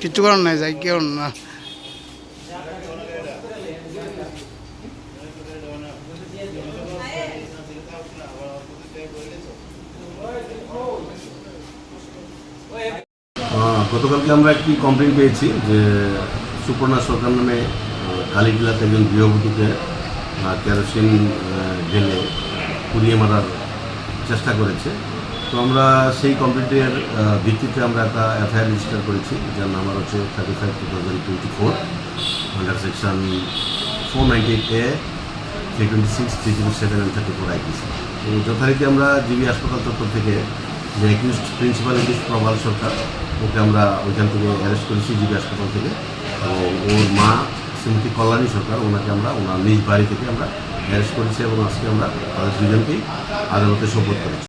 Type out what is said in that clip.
কিচ্ছু করার নাই যাই কেউ না। গতকালকে আমরা একটি কমপ্লেন পেয়েছি যে সুপর্ণা সরকার নামে আহ, কালীকিলাতে একজন গৃহবধূকে কেরোসিন ঢেলে পুড়িয়ে মারার চেষ্টা করেছে। তো আমরা সেই কমপ্লেন্টের ভিত্তিতে আমরা একটা এফআইআর রেজিস্টার করেছি, যার নাম্বার হচ্ছে thirty five two thousand twenty four under section four ninety eight A three twenty six three zero seven and thirty four IPC তো যথারীতি আমরা জিবি হাসপাতাল চত্বর থেকে যে একিউস্ট প্রিন্সিপাল একিউস্ট প্রবাল সরকার, ওকে আমরা ওইখান থেকে অ্যারেস্ট করেছি জিবি হাসপাতাল থেকে। এবং ওর মা শ্রীমতী কল্যাণী সরকার, ওনাকে আমরা, ওনার নিজ বাড়ি থেকে আমরা অ্যারেস্ট করেছি এবং আজকে আমরা তাদের দুজনকেই আদালতে শপথ করেছি।